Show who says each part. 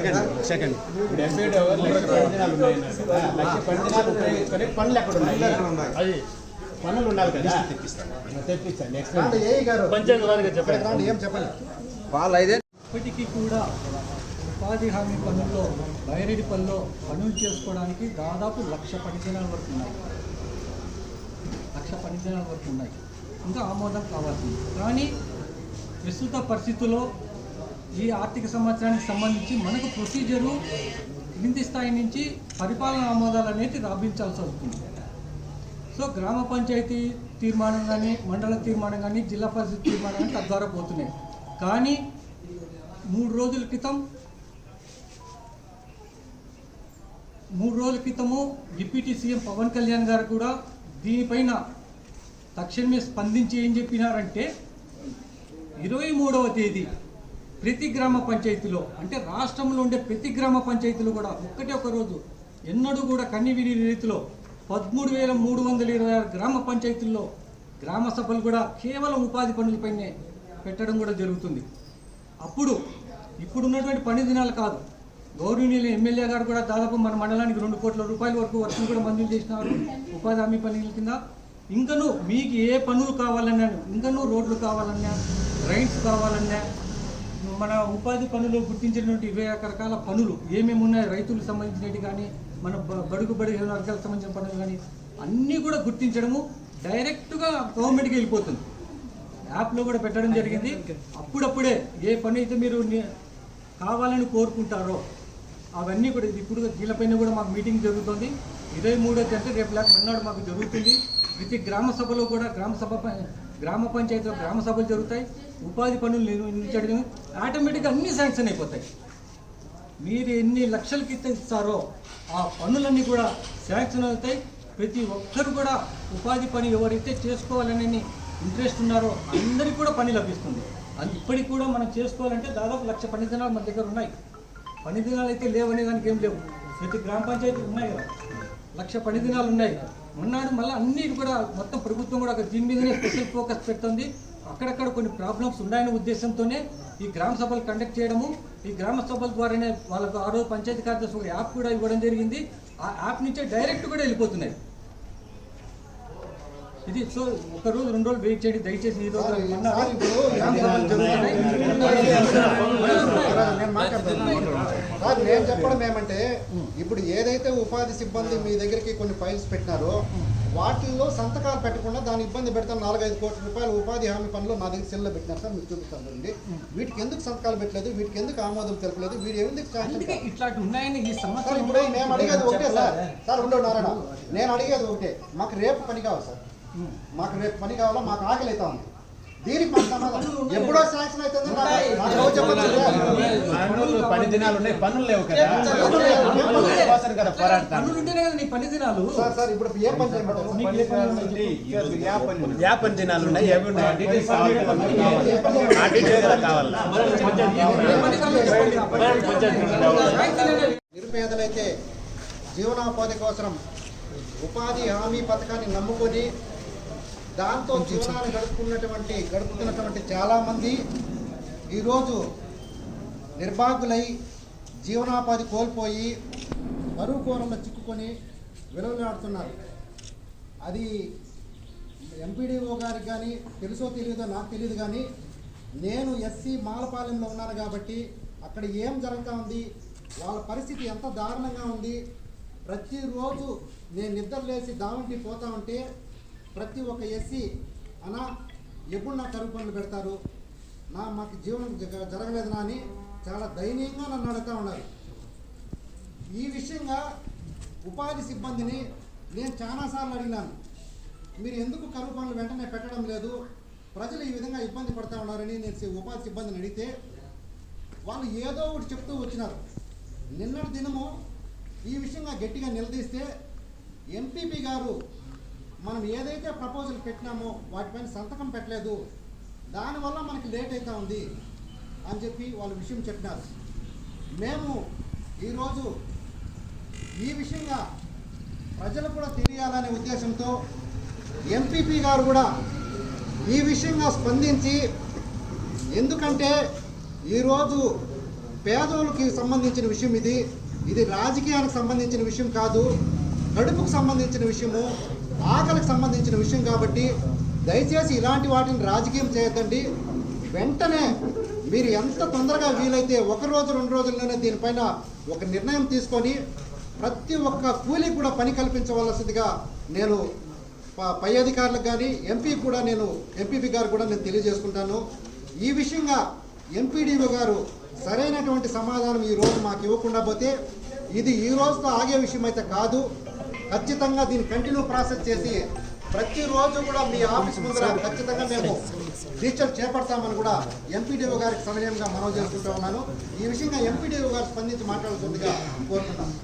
Speaker 1: Second second
Speaker 2: పనులు ఎక్కడ ఉన్నాయి పనులు ఉండాలి కదా. తెప్పిస్తాను. తెప్పిస్తాను.
Speaker 3: ఏం
Speaker 1: వాళ్ళు
Speaker 4: ఇప్పటికీ కూడా ఉపాధి హామీ పనుల్లో బైరెడ్డి పనిలో పనులు చేసుకోవడానికి దాదాపు లక్ష పనిదినాల వరకు ఉన్నాయి. లక్ష పనిదినాల వరకు ఉన్నాయి. ఇంకా ఆమోదం కావాల్సింది. కానీ ప్రస్తుత పరిస్థితుల్లో ఈ ఆర్థిక సంవత్సరానికి సంబంధించి మనకు ప్రొసీజరు క్రింది స్థాయి నుంచి పరిపాలన ఆమోదాలు అనేది రాబించాల్సి వస్తుంది. సో గ్రామ పంచాయతీ తీర్మానం కానీ మండల తీర్మానం కానీ జిల్లా పరిషత్ తీర్మానం కానీ తద్వారా పోతున్నాయి కానీ మూడు రోజుల క్రితం మూడు రోజుల క్రితము డిప్యూటీ సీఎం పవన్ కళ్యాణ్ గారు కూడా దీనిపైన తక్షణమే స్పందించి ఏం చెప్పినారంటే ఇరవై మూడవ తేదీ ప్రతి గ్రామ పంచాయతీలో అంటే రాష్ట్రంలో ఉండే ప్రతి గ్రామ పంచాయతీలో కూడా ఒక్కటే ఒక రోజు ఎన్నడూ కూడా కన్నివిని రీతిలో పదమూడు వేల మూడు వందల ఇరవై ఆరు గ్రామ పంచాయతీల్లో గ్రామ సభలు కూడా కేవలం ఉపాధి పనులపైనే పెట్టడం కూడా జరుగుతుంది. అప్పుడు ఇప్పుడున్నటువంటి పని దినాలు కాదు. గౌరవనీయుల ఎమ్మెల్యే గారు కూడా దాదాపు మన మండలానికి రెండు కోట్ల రూపాయల వరకు వర్షం కూడా మంజూరు చేసినారు ఉపాధి హామీ పనుల కింద. ఇంకను మీకు ఏ పనులు కావాలన్నా ఇంకను రోడ్లు కావాలన్నా రైన్స్ కావాలన్నా మన ఉపాధి పనులు గుర్తించినటువంటి ఇరవై రకరకాల పనులు ఏమేమి ఉన్నాయి? రైతులకు సంబంధించినవి కానీ మన బడుగు బడి వర్గాలకు సంబంధించిన పనులు కానీ అన్నీ కూడా గుర్తించడము డైరెక్ట్గా గవర్నమెంట్కి వెళ్ళిపోతుంది. యాప్లో కూడా పెట్టడం జరిగింది. అప్పుడప్పుడే ఏ పని అయితే మీరు కావాలని కోరుకుంటారో అవన్నీ కూడా ఇది ఇప్పుడు దీనిపైన కూడా మాకు మీటింగ్ జరుగుతుంది. ఇరవై మూడో అంటే రేపు లేక మన్నాడు మాకు జరుగుతుంది. ప్రతి గ్రామ సభలో కూడా గ్రామ సభ గ్రామ పంచాయతీలో గ్రామ సభలు జరుగుతాయి ఉపాధి పనులు నిర్వహించడం ఆటోమేటిక్గా అన్నీ శాంక్షన్ అయిపోతాయి. మీరు ఎన్ని లక్షలకి ఇస్తారో ఆ పనులన్నీ కూడా శాంక్షన్ అవుతాయి. ప్రతి ఒక్కరు కూడా ఉపాధి పని ఎవరైతే చేసుకోవాలని ఇంట్రెస్ట్ ఉన్నారో అందరికీ కూడా పని లభిస్తుంది. అది ఇప్పటికి కూడా మనం చేసుకోవాలంటే దాదాపు లక్ష పని దినాలు మన దగ్గర ఉన్నాయి. పని దినాలు అయితే లేవనే దానికి ఏం లేవు. ప్రతి గ్రామ పంచాయతీ ఉన్నాయి కదా. లక్ష పని దినాలు ఉన్నాయి ఉన్నాడు మళ్ళీ అన్ని కూడా మొత్తం ప్రభుత్వం కూడా దీని మీదనే స్పెషల్ ఫోకస్ పెడుతుంది. అక్కడక్కడ కొన్ని ప్రాబ్లమ్స్ ఉన్నాయనే ఉద్దేశంతోనే ఈ గ్రామ సభలు కండక్ట్ చేయడము ఈ గ్రామ సభల ద్వారానే వాళ్ళకు ఆ రోజు పంచాయతీ కార్యదర్శి ఒక యాప్ కూడా ఇవ్వడం జరిగింది. ఆ యాప్ నుంచే డైరెక్ట్ కూడా వెళ్ళిపోతున్నాయి. ఇది సో ఒక రోజు రెండు రోజులు వెయిట్ చేయండి. దయచేసి ఈ రోజు మొన్న గ్రామ సభలు జరుగుతున్నాయి.
Speaker 3: నేను మాట్లాడతాను సార్ నేను చెప్పడం ఏమంటే ఇప్పుడు ఏదైతే ఉపాధి సిబ్బంది మీ దగ్గరికి కొన్ని ఫైల్స్ పెట్టినారో వాటిల్లో సంతకాలు పెట్టకుండా దాని ఇబ్బంది పెడతాను నాలుగైదు కోట్ల రూపాయల ఉపాధి హామీ పనులు నా దగ్గర సెల్లో పెట్టినారు సార్ మీకు చూపిస్తాను వీటికి ఎందుకు సంతకాలు పెట్టలేదు వీటికి ఎందుకు ఆమోదం తెలపలేదు వీటి ఎందుకు
Speaker 4: ఇట్లాంటి ఉన్నాయని ఈ
Speaker 3: ఇప్పుడు మేము అడిగేది ఒకటే సార్ సార్ ఉండవు నారాయణ నేను అడిగేది ఒకటే మాకు రేపు పని కావాలి సార్. మాకు రేపు పని కావాలా మాకు ఆకలి అవుతా ఉంది. దీనికి ఎప్పుడో శాంక్షన్ అవుతుంది
Speaker 2: పని దినాలు ఉన్నాయి. పనులు లేవు కదా. కోసం పోరాడతాను
Speaker 4: పని దినాలు.
Speaker 3: సార్ సార్ ఇప్పుడు ఏ పని
Speaker 2: దినాలు ఉన్నాయి? ఏమి
Speaker 3: నిరుపేదలైతే జీవనోపాధి కోసం ఉపాధి హామీ పథకాన్ని నమ్ముకొని దాంతో జీవనాన్ని గడుపుకున్నటువంటి గడుపుతున్నటువంటి చాలామంది ఈరోజు నిర్భాగులై జీవనోపాధి కోల్పోయి బరువు కోరంలో చిక్కుకొని విలువలాడుతున్నారు. అది ఎంపీడీఓ గారికి కానీ తెలుసో తెలియదో నాకు తెలియదు కానీ నేను ఎస్సీ మాలపాలెంలో ఉన్నాను కాబట్టి అక్కడ ఏం జరుగుతూ ఉంది వాళ్ళ పరిస్థితి ఎంత దారుణంగా ఉంది ప్రతిరోజు నేను నిద్ర లేచి దావంటి పోతా ఉంటే ప్రతి ఒక్క ఎస్సీ అనా ఎప్పుడు నా కరువు పనులు పెడతారు? నా మాకు జీవనం జగ- జరగలేదనా? అని చాలా దయనీయంగా నన్ను అడుగుతూ ఉన్నారు. ఈ విషయంగా ఉపాధి సిబ్బందిని నేను చాలాసార్లు అడిగినాను. మీరు ఎందుకు కరువు పనులు వెంటనే పెట్టడం లేదు? ప్రజలు ఈ విధంగా ఇబ్బంది పడతా ఉన్నారని నేను ఉపాధి సిబ్బందిని అడిగితే వాళ్ళు ఏదో ఒకటి చెప్తూ వచ్చినారు. నిన్నటి దినము ఈ విషయంగా గట్టిగా నిలదీస్తే ఎంపీపీ గారు మనం ఏదైతే ప్రపోజల్ పెట్టినామో వాటిపైన సంతకం పెట్టలేదు దానివల్ల మనకి లేట్ అవుతా ఉంది అని చెప్పి వాళ్ళు విషయం చెప్పినారు. మేము ఈరోజు ఈ విషయంగా ప్రజలు కూడా తెలియాలనే ఉద్దేశంతో ఎంపీపీ గారు కూడా ఈ విషయంగా స్పందించి ఎందుకంటే ఈరోజు పేదోళ్ళకి సంబంధించిన విషయం ఇది ఇది రాజకీయానికి సంబంధించిన విషయం కాదు గడుపుకు సంబంధించిన విషయము. ఆకలికి సంబంధించిన విషయం కాబట్టి దయచేసి ఇలాంటి వాటిని రాజకీయం చేయొద్దండి. వెంటనే మీరు ఎంత తొందరగా వీలైతే ఒక రోజు రెండు రోజుల్లోనే దీనిపైన ఒక నిర్ణయం తీసుకొని ప్రతి ఒక్క కూలీకి కూడా పని కల్పించవలసిందిగా నేను ప- పై అధికారులకు కానీ ఎంపీ కూడా నేను ఎంపీపీ గారు కూడా నేను తెలియజేసుకుంటాను. ఈ విషయంగా ఎంపీడీఓ గారు సరైనటువంటి సమాధానం ఈ రోజు మాకు ఇవ్వకుండా పోతే ఇది ఈ రోజుతో ఆగే విషయం అయితే కాదు. ఖచ్చితంగా దీన్ని కంటిన్యూ ప్రాసెస్ చేసి ప్రతిరోజు కూడా మీ ఆఫీస్ ముందర ఖచ్చితంగా మేము దీక్షలు చేపడతామని కూడా ఎంపీడీఓ గారికి సమయంగా మనవి చేసుకుంటూ ఉన్నాను. ఈ విషయంగా ఎంపీడీఓ గారు స్పందించి మాట్లాడుతుందిగా కోరుతున్నాను